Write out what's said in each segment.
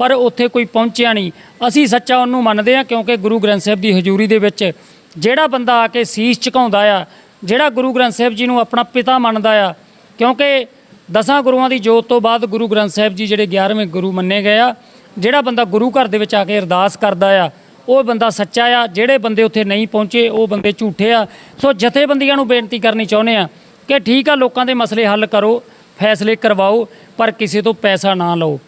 ਪਰ ਉੱਥੇ ਕੋਈ ਪਹੁੰਚਿਆ ਨਹੀਂ। ਅਸੀਂ ਸੱਚਾ ਉਹਨੂੰ ਮੰਨਦੇ ਹਾਂ ਕਿਉਂਕਿ ਗੁਰੂ ਗ੍ਰੰਥ ਸਾਹਿਬ ਦੀ ਹਜ਼ੂਰੀ ਦੇ ਵਿੱਚ ਜਿਹੜਾ ਬੰਦਾ ਆ ਕੇ ਸੀਸ ਝੁਕਾਉਂਦਾ ਆ, ਜਿਹੜਾ ਗੁਰੂ ਗ੍ਰੰਥ ਸਾਹਿਬ ਜੀ ਨੂੰ ਆਪਣਾ ਪਿਤਾ ਮੰਨਦਾ ਆ, ਕਿਉਂਕਿ ਦਸਾਂ ਗੁਰੂਆਂ ਦੀ ਜੋਤ ਤੋਂ ਬਾਅਦ ਗੁਰੂ ਗ੍ਰੰਥ ਸਾਹਿਬ ਜੀ ਜਿਹੜੇ 11ਵੇਂ ਗੁਰੂ ਮੰਨੇ ਗਏ ਆ, ਜਿਹੜਾ ਬੰਦਾ ਗੁਰੂ ਘਰ ਦੇ ਵਿੱਚ ਆ ਕੇ ਅਰਦਾਸ ਕਰਦਾ ਆ, ਉਹ ਬੰਦਾ ਸੱਚਾ ਆ। ਜਿਹੜੇ ਬੰਦੇ ਉੱਥੇ ਨਹੀਂ ਪਹੁੰਚੇ, ਉਹ ਬੰਦੇ ਝੂਠੇ ਆ। ਸੋ ਜਥੇਬੰਦੀਆਂ ਨੂੰ ਬੇਨਤੀ ਕਰਨੀ ਚਾਹੁੰਦੇ ਆ ਕਿ ਠੀਕ ਆ, ਲੋਕਾਂ ਦੇ ਮਸਲੇ ਹੱਲ ਕਰੋ, ਫੈਸਲੇ ਕਰਵਾਓ, ਪਰ ਕਿਸੇ ਤੋਂ ਪੈਸਾ ਨਾ ਲਓ।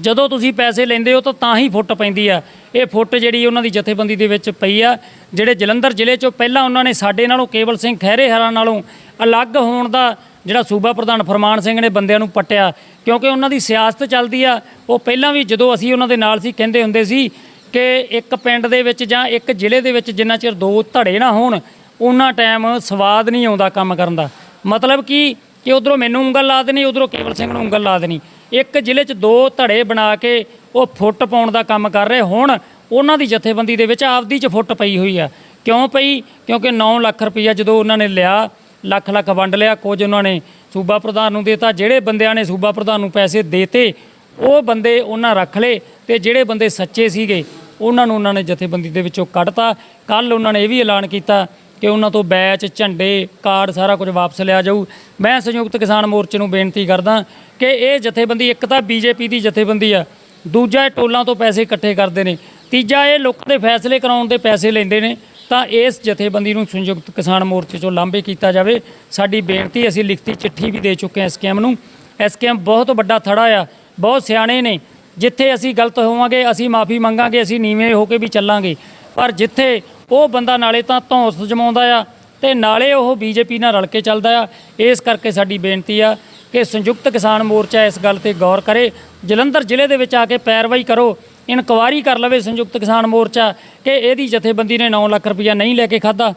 ਜਦੋਂ ਤੁਸੀਂ ਪੈਸੇ ਲੈਂਦੇ ਹੋ ਤਾਂ ਤਾਂ ਹੀ ਫੁੱਟ ਪੈਂਦੀ ਆ। ਇਹ ਫੁੱਟ ਜਿਹੜੀ ਉਹਨਾਂ ਦੀ ਜਥੇਬੰਦੀ ਦੇ ਵਿੱਚ ਪਈ ਆ। ਜਿਹੜੇ ਜਲੰਧਰ ਜ਼ਿਲ੍ਹੇ ਚੋਂ ਪਹਿਲਾਂ ਉਹਨਾਂ ਨੇ ਸਾਡੇ ਨਾਲੋਂ ਕੇਵਲ ਸਿੰਘ ਖਹਿਰੇ ਹਰਾਂ ਨਾਲੋਂ ਅਲੱਗ ਹੋਣ ਦਾ ਜਿਹੜਾ ਸੂਬਾ ਪ੍ਰਧਾਨ ਫਰਮਾਨ ਸਿੰਘ ਨੇ ਬੰਦਿਆਂ ਨੂੰ ਪੱਟਿਆ। ਕਿਉਂਕਿ ਉਹਨਾਂ ਦੀ ਸਿਆਸਤ ਚੱਲਦੀ ਆ। ਉਹ ਪਹਿਲਾਂ ਵੀ ਜਦੋਂ ਅਸੀਂ ਉਹਨਾਂ ਦੇ ਨਾਲ ਸੀ, ਕਹਿੰਦੇ ਹੁੰਦੇ ਸੀ ਕਿ ਇੱਕ ਪਿੰਡ ਦੇ ਵਿੱਚ ਜਾਂ ਇੱਕ ਜ਼ਿਲ੍ਹੇ ਦੇ ਵਿੱਚ ਜਿੰਨਾ ਚਿਰ ਦੋ ਧੜੇ ਨਾ ਹੋਣ, ਉਹਨਾਂ ਟਾਈਮ ਸਵਾਦ ਨਹੀਂ ਆਉਂਦਾ ਕੰਮ ਕਰਨ ਦਾ। ਮਤਲਬ ਕੀ? ਕਿ ਉਧਰੋਂ ਮੈਨੂੰ ਉਂਗਲ ਲਾ ਦੇਣੀ, ਉਧਰੋਂ ਕੇਵਲ ਸਿੰਘ ਨੂੰ ਉਂਗਲ ਲਾ ਦੇਣੀ। ਇੱਕ ਜ਼ਿਲ੍ਹੇ 'ਚ ਦੋ ਧੜੇ ਬਣਾ ਕੇ ਉਹ ਫੁੱਟ ਪਾਉਣ ਦਾ ਕੰਮ ਕਰ ਰਹੇ। ਹੁਣ ਉਹਨਾਂ ਦੀ ਜਥੇਬੰਦੀ ਦੇ ਵਿੱਚ ਆਪਦੀ 'ਚ ਫੁੱਟ ਪਈ ਹੋਈ ਆ। ਕਿਉਂ ਪਈ? ਕਿਉਂਕਿ 9 ਲੱਖ ਰੁਪਈਆ ਜਦੋਂ ਉਹਨਾਂ ਨੇ ਲਿਆ, ਲੱਖ ਲੱਖ ਵੰਡ ਲਿਆ, ਕੁਝ ਉਹਨਾਂ ਨੇ ਸੂਬਾ ਪ੍ਰਧਾਨ ਨੂੰ ਦੇਤਾ, ਜਿਹੜੇ ਬੰਦਿਆਂ ਨੇ ਸੂਬਾ ਪ੍ਰਧਾਨ ਨੂੰ ਪੈਸੇ ਦੇਤੇ, ਉਹ ਬੰਦੇ ਉਹਨਾਂ ਰੱਖ ਲਏ ਤੇ ਜਿਹੜੇ ਬੰਦੇ ਸੱਚੇ ਸੀਗੇ, ਉਹਨਾਂ ਨੂੰ ਉਹਨਾਂ ਨੇ ਜਥੇਬੰਦੀ ਦੇ ਵਿੱਚੋਂ ਕੱਢਤਾ। ਕੱਲ ਉਹਨਾਂ ਨੇ ਇਹ ਵੀ ਐਲਾਨ ਕੀਤਾ ਕਿ ਉਹਨਾਂ ਤੋਂ ਬੈਚ, ਝੰਡੇ, ਕਾਰਡ ਸਾਰਾ ਕੁਝ ਵਾਪਸ ਲਿਆ ਜਾਊ। ਮੈਂ ਸੰਯੁਕਤ ਕਿਸਾਨ ਮੋਰਚੇ ਨੂੰ ਬੇਨਤੀ ਕਰਦਾ ਕਿ ਇਹ ਜਥੇਬੰਦੀ ਇੱਕ ਤਾਂ ਬੀਜੇਪੀ ਦੀ ਜਥੇਬੰਦੀ ਆ, ਦੂਜਾ ਇਹ ਟੋਲਾਂ ਤੋਂ ਪੈਸੇ ਇਕੱਠੇ ਕਰਦੇ ਨੇ, ਤੀਜਾ ਇਹ ਲੋਕਾਂ ਦੇ ਫੈਸਲੇ ਕਰਾਉਣ ਦੇ ਪੈਸੇ ਲੈਂਦੇ ਨੇ, ਤਾਂ ਇਸ ਜਥੇਬੰਦੀ ਨੂੰ ਸੰਯੁਕਤ ਕਿਸਾਨ ਮੋਰਚੇ ਚੋਂ ਲਾਂਭੇ ਕੀਤਾ ਜਾਵੇ। ਸਾਡੀ ਬੇਨਤੀ, ਅਸੀਂ ਲਿਖਤੀ ਚਿੱਠੀ ਵੀ ਦੇ ਚੁੱਕੇ ਹਾਂ ਐਸਕੇਐਮ ਨੂੰ। ਐਸਕੇਐਮ ਬਹੁਤ ਵੱਡਾ ਥੜਾ ਆ, ਬਹੁਤ ਸਿਆਣੇ ਨੇ। ਜਿੱਥੇ ਅਸੀਂ ਗਲਤ ਹੋਵਾਂਗੇ, ਅਸੀਂ ਮਾਫੀ ਮੰਗਾਂਗੇ, ਅਸੀਂ ਨੀਵੇਂ ਹੋ ਕੇ ਵੀ ਚੱਲਾਂਗੇ। ਪਰ ਜਿੱਥੇ ਉਹ ਬੰਦਾ ਨਾਲੇ ਤਾਂ ਧੌਂਸ ਜਮਾਉਂਦਾ ਆ ਤੇ ਨਾਲੇ ਉਹ ਬੀਜੇਪੀ ਨਾਲ ਰਲ ਕੇ ਚੱਲਦਾ ਆ। ਇਸ ਕਰਕੇ ਸਾਡੀ ਬੇਨਤੀ ਆ ਕਿ ਸੰਯੁਕਤ ਕਿਸਾਨ ਮੋਰਚਾ ਇਸ ਗੱਲ ਤੇ ਗੌਰ ਕਰੇ। ਜਲੰਧਰ ਜ਼ਿਲ੍ਹੇ ਦੇ ਵਿੱਚ ਆ ਕੇ ਪੈਰਵਾਈ ਕਰੋ, ਇਨਕੁਆਰੀ ਕਰ ਲਵੇ ਸੰਯੁਕਤ ਕਿਸਾਨ ਮੋਰਚਾ ਕਿ ਇਹਦੀ ਜਥੇਬੰਦੀ ਨੇ 9 ਲੱਖ ਰੁਪਇਆ ਨਹੀਂ ਲੈ ਕੇ ਖਾਦਾ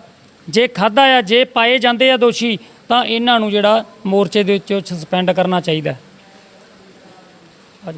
ਜੇ ਖਾਦਾ ਆ, ਜੇ ਪਾਏ ਜਾਂਦੇ ਆ ਦੋਸ਼ੀ, ਤਾਂ ਇਹਨਾਂ ਨੂੰ ਜਿਹੜਾ ਮੋਰਚੇ ਦੇ ਵਿੱਚੋਂ ਸਸਪੈਂਡ ਕਰਨਾ ਚਾਹੀਦਾ। ਹੈ।